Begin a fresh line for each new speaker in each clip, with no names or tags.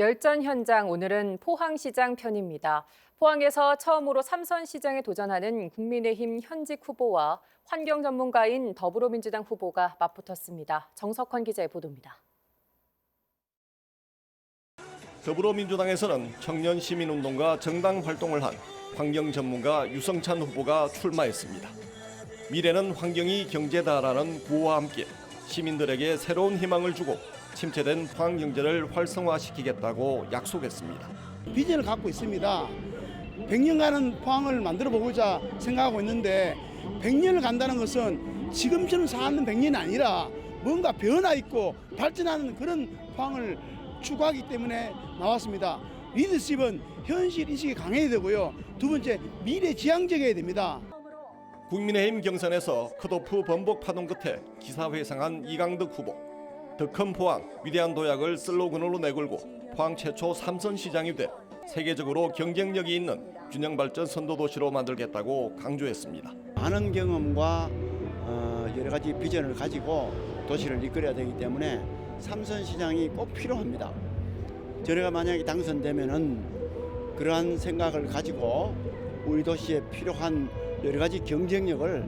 열전 현장 오늘은 포항시장 편입니다. 포항에서 처음으로 삼선 시장에 도전하는 국민의힘 현직 후보와 환경 전문가인 더불어민주당 후보가 맞붙었습니다. 정석환 기자의 보도입니다.
더불어민주당에서는 청년 시민운동가 정당 활동을 한 환경 전문가 유성찬 후보가 출마했습니다. 미래는 환경이 경제다라는 구호와 함께 시민들에게 새로운 희망을 주고 침체된 포항 경제를 활성화시키겠다고 약속했습니다.
비전을 갖고 있습니다. 100년간은 포항을 만들어 보고자 생각하고 있는데 100년을 간다는 것은 지금처럼 사는 100년이 아니라 뭔가 변화 있고 발전하는 그런 포항을 추구하기 때문에 나왔습니다. 리더십은 현실 인식이 강해야 되고요. 두 번째 미래 지향적이어야 됩니다.
국민의힘 경선에서 컷오프 번복 파동 끝에 기사회상한 이강덕 후보. 더 큰 포항, 위대한 도약을 슬로건으로 내걸고 포항 최초 삼선 시장이 돼 세계적으로 경쟁력이 있는 균형 발전 선도 도시로 만들겠다고 강조했습니다.
많은 경험과 어, 여러 가지 비전을 가지고 도시를 이끌어야 되기 때문에 삼선 시장이 꼭 필요합니다. 저희가 만약에 당선되면은 그러한 생각을 가지고 우리 도시에 필요한 여러 가지 경쟁력을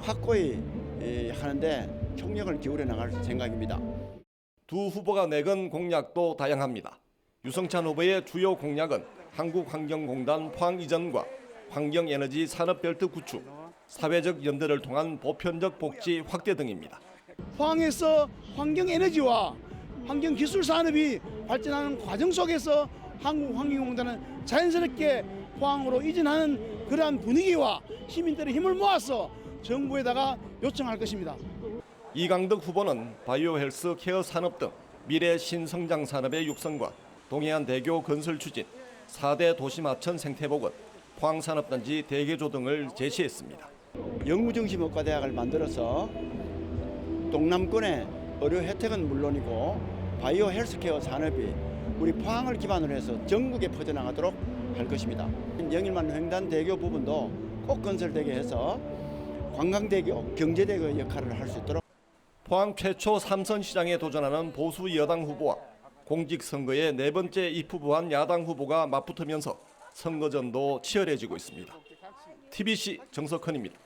확고히 에, 하는데 총력을 기울여 나갈 생각입니다.
두 후보가 내건 공약도 다양합니다. 유성찬 후보의 주요 공약은 한국환경공단 포항 이전과 환경에너지 산업벨트 구축, 사회적 연대를 통한 보편적 복지 확대 등입니다.
포항에서 환경 에너지와 환경 기술 산업이 발전하는 과정 속에서 한국 환경공단은 자연스럽게 포항으로 이전하는 그러한 분위기와 시민들의 힘을 모아서 정부에다가 요청할 것입니다.
이강덕 후보는 바이오 헬스 케어 산업 등 미래 신성장 산업의 육성과 동해안 대교 건설 추진, 4대 도시마천 생태복원, 포항산업단지 대개조 등을 제시했습니다.
연구중심업과대학을 만들어서 동남권의 의료 혜택은 물론이고 바이오 헬스케어 산업이 우리 포항을 기반으로 해서 전국에 퍼져나가도록 할 것입니다. 영일만 횡단대교 부분도 꼭 건설되게 해서 관광대교, 경제대교 역할을 할 수 있도록
포항 최초 삼선 시장에 도전하는 보수 여당 후보와 공직선거의 네 번째 입후보한 야당 후보가 맞붙으면서 선거전도 치열해지고 있습니다. TBC 정석헌입니다.